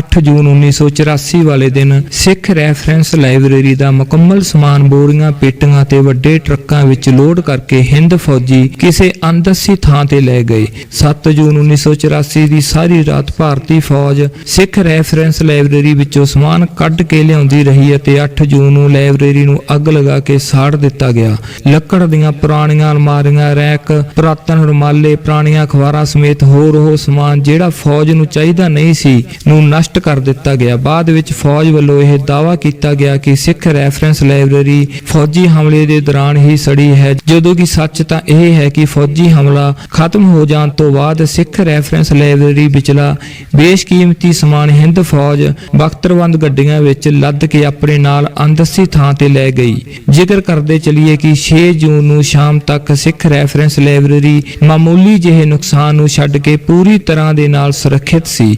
8 ਜੂਨ 1984 ਵਾਲੇ ਦਿਨ ਸਿੱਖ reference library ਦਾ ਮੁਕੰਮਲ ਸਮਾਨ ਬੋਰੀਆਂ, ਪੇਟੀਆਂ ਤੇ ਵੱਡੇ ਟਰੱਕਾਂ ਵਿੱਚ ਲੋਡ ਕਰਕੇ ਹਿੰਦ ਫੌਜੀ ਕਿਸੇ ਅੰਦਸੀ ਥਾਂ ਤੇ ਲੈ ਗਏ। 7 ਜੂਨ 1984 ਦੀ ਸਾਰੀ ਰਾਤ ਭਾਰਤੀ ਫੌਜ ਸਿੱਖ ਰੈਫਰੈਂਸ ਲਾਇਬ੍ਰੇਰੀ ਵਿੱਚੋਂ ਸਮਾਨ ਕੱਢ ਕੇ ਲਿਆਉਂਦੀ ਰਹੀ ਅਤੇ 8 ਜੂਨ ਨੂੰ ਲਾਇਬ੍ਰੇਰੀ ਨੂੰ ਅੱਗ ਲਗਾ ਕੇ ਸਾੜ ਦਿੱਤਾ ਗਿਆ। ਲੱਕੜ ਦੀਆਂ ਪੁਰਾਣੀਆਂ ਅਲਮਾਰੀਆਂ, ਰੈਕ, ਪੁਰਾਤਨ ਰੁਮਾਲੇ, ਪੁਰਾਣੀਆਂ ਅਖਬਾਰਾਂ ਸਮੇਤ ਹੋਰ ਉਹ ਸਮਾਨ ਜਿਹੜਾ ਫੌਜ ਨੂੰ ਚਾਹੀਦਾ ਨਹੀਂ ਸੀ, ਨੂੰ ਨਸ਼ਟ ਕਰ ਦਿੱਤਾ ਗਿਆ। ਬਾਅਦ ਵਿੱਚ ਫੌਜ ਵੱਲੋਂ ਇਹ ਦਾਅਵਾ ਕੀਤਾ ਗਿਆ ਕਿ ਸਿੱਖ ਰੈਫਰੈਂਸ ਲਾਇਬ੍ਰੇਰੀ ਫੌਜੀ ਹਮਲੇ ਦੇ ਦੌਰਾਨ ਹੀ ਸੜੀ ਹੈ। ਜਦੋਂ ਕਿ ਸੱਚ ਤਾਂ ਇਹ ਹੈ ਕਿ ਫੌਜੀ ਹਮਲਾ ਖਤਮ ਹੋ ਜਾਣ ਤੋਂ ਬਾਅਦ ਸਿੱਖ ਰੈਫਰੈਂਸ ਲਾਇਬ੍ਰੇਰੀ ਵਿਚਲਾ ਬੇਸ਼ਕੀਮਤੀ ਸਮਾਨ ਹਿੰਦ ਫੌਜ ਬਖਤਰਵੰਦ ਗੱਡੀਆਂ ਵਿੱਚ ਲੱਦ ਕੇ ਆਪਣੇ ਨਾਲ ਅੰਦਸੀ ਥਾਂ ਤੇ ਲੈ ਗਈ। ਜ਼ਿਕਰ ਕਰਦੇ ਚਲੀਏ ਕਿ 6 ਜੂਨ ਨੂੰ ਸ਼ਾਮ ਤੱਕ ਸਿੱਖ ਰੈਫਰੈਂਸ ਲਾਇਬ੍ਰੇਰੀ ਮਾਮੂਲੀ ਜਿਹੇ ਨੁਕਸਾਨ ਨੂੰ ਛੱਡ ਕੇ ਪੂਰੀ ਤਰ੍ਹਾਂ ਦੇ ਨਾਲ ਸੁਰੱਖਿਅਤ ਸੀ।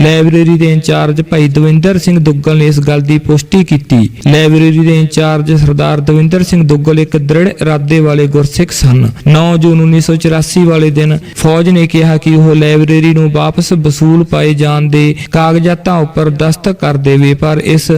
ਲਾਇਬ੍ਰੇਰੀ ਦੇ ਇੰਚਾਰਜ ਭਾਈ ਦਵਿੰਦਰ ਸਿੰਘ ਦੁੱਗਲ ਨੇ ਇਸ ਗੱਲ ਦੀ ਪੁਸ਼ਟੀ ਕੀਤੀ। ਲਾਇਬ੍ਰੇਰੀ ਦੇ ਇੰਚਾਰਜ ਸਰਦਾਰ ਦਵਿੰਦਰ ਸਿੰਘ ਦੁੱਗਲ ਇੱਕ ਦ੍ਰਿੜ ਇਰਾਦੇ ਵਾਲੇ ਗੁਰਸਿੱਖ ਸਨ। 9 ਜੂਨ 1984 ਵਾਲੇ ਦਿਨ ਫੌਜ ਨੇ ਕਿਹਾ ਕਿ ਉਹ ਲਾਇਬ੍ਰੇਰੀ ਨੂੰ ਵਾਪਸ ਵਸੂਲ ਪਾਏ ਜਾਣ ਦੇ ਕਾਗਜ਼ਾਤਾਂ ਉੱਪਰ ਦਸਤਕ ਕਰ ਦੇਵੇ, ਪਰ ਇਸ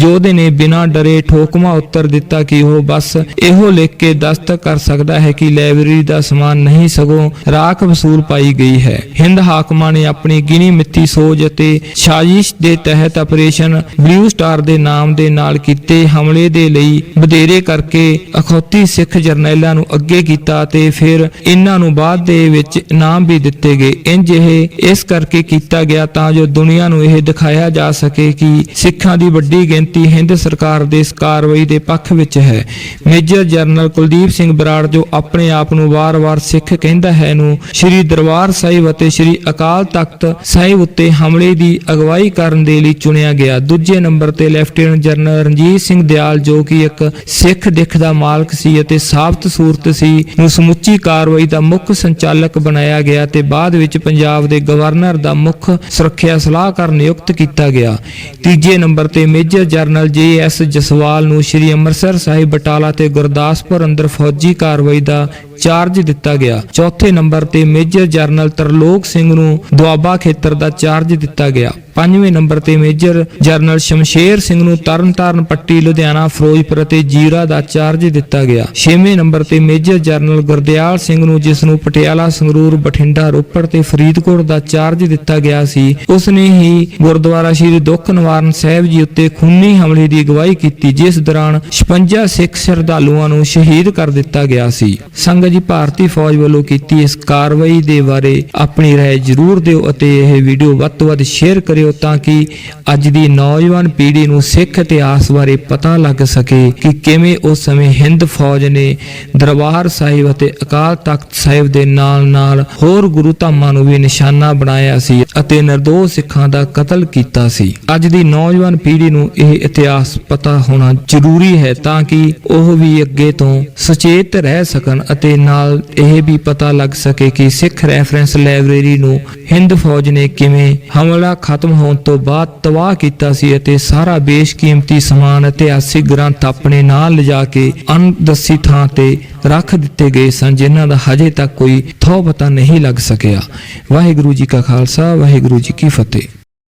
ਯੋਧੇ ਨੇ ਬਿਨਾਂ ਡਰੇ ਠੋਕਮਾ ਉੱਤਰ ਦਿੱਤਾ ਕਿ ਉਹ ਬਸ ਇਹੋ ਲਿਖ ਕੇ ਦਸਤਕ ਕਰ ਸਕਦਾ ਹੈ ਕਿ ਲਾਇਬ੍ਰੇਰੀ ਦਾ ਸਮਾਨ ਨਹੀਂ ਸਗੋਂ ਰਾਖ ਵਸੂਲ ਪਾਈ ਗਈ ਹੈ। ਹਿੰਦ ਹਾਕਮਾਂ ਨੇ ਆਪਣੀ ਗਿਣੀ ਮਿੱਤੀ ਸੋਜ ਅਤੇ ਸਾਜ਼ਿਸ਼ ਦੇ ਤਹਿਤ ਆਪਰੇਸ਼ਨ ਬਲੂ ਸਟਾਰ ਦੇ ਨਾਮ ਦੇ ਨਾਲ ਕੀਤੇ ਹਮਲੇ ਦੇ ਲਈ ਵਧੇਰੇ ਕਰਕੇ ਅਖੌਤੀ ਸਿੱਖ ਜਰਨੈਲਾਂ ਨੂੰ ਅੱਗੇ ਕੀਤਾ ਤੇ ਫਿਰ ਇਹਨਾਂ ਨੂੰ ਬਾਅਦ ਦੇ ਵਿੱਚ ਇਨਾਮ ਵੀ ਦਿੱਤੇ ਗਏ। ਇੰਜ ਇਹ ਇਸ ਕਰਕੇ ਕੀਤਾ ਗਿਆ ਤਾਂ ਜੋ ਦੁਨੀਆ ਨੂੰ ਇਹ ਦਿਖਾਇਆ ਜਾ ਸਕੇ ਕਿ ਸਿੱਖਾਂ ਦੀ ਵੱਡੀ ਗਿਣਤੀ ਹਿੰਦ ਸਰਕਾਰ ਦੇ ਇਸ ਕਾਰਵਾਈ ਦੇ ਪੱਖ ਵਿੱਚ ਹੈ। ਮੇਜਰ ਜਨਰਲ ਕੁਲਦੀਪ ਸਿੰਘ ਬਰਾੜ ਜੋ ਆਪਣੇ ਆਪ ਨੂੰ ਵਾਰ-ਵਾਰ ਸਿੱਖ ਕਹਿੰਦਾ ਹੈ ਨੂੰ ਸ੍ਰੀ ਦਰਬਾਰ ਸਾਹਿਬ ਅਤੇ ਸ੍ਰੀ ਅਕਾਲ ਤਖਤ ਸਾਹਿਬ ਉੱਤੇ ਹਮਲੇ ਦੀ ਅਗਵਾਈ ਕਰਨ ਦੇ ਲਈ ਚੁਣਿਆ ਗਿਆ। ਦੂਜੇ ਨੰਬਰ ਤੇ ਲੈਫਟੀਨੈਂਟ ਜਨਰਲ ਰਣਜੀਤ ਸਿੰਘ ਦਿਆਲ, ਜੋ ਕਿ ਇੱਕ ਸਿੱਖ ਦਿੱਖ ਦਾ ਮਾਲਕ ਸੀ ਅਤੇ ਸਾਬਤ ਸੂਰਤ ਸੀ, ਨੂੰ ਸਮੁੱਚੀ ਕਾਰਵਾਈ ਦਾ ਮੁੱਖ ਸੰਚਾਲਕ ਬਣਾਇਆ ਗਿਆ ਤੇ ਬਾਅਦ ਵਿੱਚ ਪੰਜਾਬ ਦੇ ਗਵਰਨਰ ਦਾ ਮੁੱਖ ਸੁਰੱਖਿਆ ਸਲਾਹਕਾਰ ਨਿਯੁਕਤ ਕੀਤਾ ਗਿਆ। ਤੀਜੇ ਨੰਬਰ ਤੇ major general J S Jaswal ਨੂੰ ਸ੍ਰੀ ਅੰਮ੍ਰਿਤਸਰ ਸਾਹਿਬ ਬਟਾਲਾ ਤੇ ਗੁਰਦਾਸਪੁਰ ਅੰਦਰ ਫੌਜੀ ਕਾਰਵਾਈ ਦਾ ਚਾਰਜ ਦਿੱਤਾ ਗਿਆ। ਚੌਥੇ ਨੰਬਰ ਤੇ ਮੇਜਰ ਜਨਰਲ ਤਰਲੋਕ ਸਿੰਘ ਨੂੰ ਦੁਆਬਾ ਖੇਤਰ ਦਾ ਚਾਰਜ ਦਿੱਤਾ ਗਿਆ। ਪੰਜਵੇਂ ਨੰਬਰ ਤੇ ਮੇਜਰ ਜਨਰਲ ਸ਼ਮਸ਼ੇਰ ਸਿੰਘ ਨੂੰ ਤਰਨਤਾਰਨ ਪੱਟੀ, ਲੁਧਿਆਣਾ, ਫਿਰੋਜ਼ਪੁਰ ਅਤੇ ਜੀਰਾ ਦਾ ਚਾਰਜ ਦਿੱਤਾ ਗਿਆ। ਛੇਵੇਂ ਨੰਬਰ ਤੇ ਮੇਜਰ ਜਨਰਲ ਗੁਰਦਿਆਲ ਸਿੰਘ ਨੂੰ, ਜਿਸ ਨੂੰ ਪਟਿਆਲਾ ਸੰਗਰੂਰ, ਬਠਿੰਡਾ, ਰੋਪੜ ਤੇ ਫਰੀਦਕੋਟ ਦਾ ਚਾਰਜ ਦਿੱਤਾ ਗਿਆ ਸੀ ਉਸ ਨੇ ਹੀ ਗੁਰਦੁਆਰਾ ਸ੍ਰੀ ਦੁੱਖ ਨਿਵਾਰਨ ਸਾਹਿਬ ਜੀ ਉੱਤੇ ਖੂਨੀ ਹਮਲੇ ਦੀ ਅਗਵਾਈ ਕੀਤੀ, ਜਿਸ ਦੌਰਾਨ 56 ਸਿੱਖ ਸ਼ਰਧਾਲੂਆਂ ਨੂੰ ਸ਼ਹੀਦ ਕਰ ਦਿੱਤਾ ਗਿਆ ਸੀ। ਸੰਗਤ ਜੀ ਭਾਰਤੀ ਫੌਜ ਵੱਲੋਂ ਕੀਤੀ ਇਸ ਕਾਰਵਾਈ ਦੇ ਬਾਰੇ ਆਪਣੀ رائے ਜ਼ਰੂਰ ਦਿਓ ਅਤੇ ਇਹ ਵੀਡੀਓ ਵੱਧ ਤੋਂ ਵੱਧ ਸ਼ੇਅਰ ਕਰਿਓ ਤਾਂ ਕਿ ਅੱਜ ਦੀ ਨੌਜਵਾਨ ਪੀੜ੍ਹੀ ਨੂੰ ਸਿੱਖ ਇਤਿਹਾਸ ਬਾਰੇ ਪਤਾ ਲੱਗ ਸਕੇ ਕਿ ਕਿਵੇਂ ਉਸ ਸਮੇਂ ਹਿੰਦ ਫੌਜ ਨੇ ਦਰਬਾਰ ਸਾਹਿਬ ਅਤੇ ਅਕਾਲ ਤਖਤ ਸਾਹਿਬ ਦੇ ਨਾਲ-ਨਾਲ ਹੋਰ ਗੁਰੂ ਧਾਮਾਂ ਨੂੰ ਵੀ ਨਿਸ਼ਾਨਾ ਬਣਾਇਆ ਸੀ ਅਤੇ ਨਿਰਦੋਸ਼ ਸਿੱਖਾਂ ਦਾ ਕਤਲ ਕੀਤਾ ਸੀ ਅੱਜ ਦੀ ਨੌਜਵਾਨ ਪੀੜ੍ਹੀ ਨੂੰ ਇਹ ਇਤਿਹਾਸ ਪਤਾ ਹੋਣਾ ਜ਼ਰੂਰੀ ਹੈ ਤਾਂ ਕਿ ਉਹ ਵੀ ਅੱਗੇ ਤੋਂ ਸੁਚੇਤ ਰਹਿ ਸਕਣ ਅਤੇ ਨਾਲ ਇਹ ਵੀ ਪਤਾ ਲੱਗ ਸਕੇ ਕਿ ਸਿੱਖ ਰੈਫਰੈਂਸ ਲਾਇਬ੍ਰੇਰੀ ਨੂੰ ਹਿੰਦ ਫੌਜ ਨੇ ਕਿਵੇਂ ਹਮਲਾ ਖਤਮ ਹੋਣ ਤੋਂ ਬਾਅਦ ਤਬਾਹ ਕੀਤਾ ਸੀ ਅਤੇ ਸਾਰਾ ਬੇਸ਼ਕੀਮਤੀ ਸਮਾਨ ਇਤਿਹਾਸਿਕ ਗ੍ਰੰਥ ਆਪਣੇ ਨਾਲ ਲਿਜਾ ਕੇ ਅਣਦਸੀ ਥਾਂ ਤੇ ਰੱਖ ਦਿੱਤੇ ਗਏ ਸਨ, ਜਿਨ੍ਹਾਂ ਦਾ ਹਜੇ ਤੱਕ ਕੋਈ ਥੋ ਪਤਾ ਨਹੀਂ ਲੱਗ ਸਕਿਆ। ਵਾਹਿਗੁਰੂ ਜੀ ਕਾ ਖਾਲਸਾ, ਵਾਹਿਗੁਰੂ ਜੀ ਕੀ ਫਤਿਹ।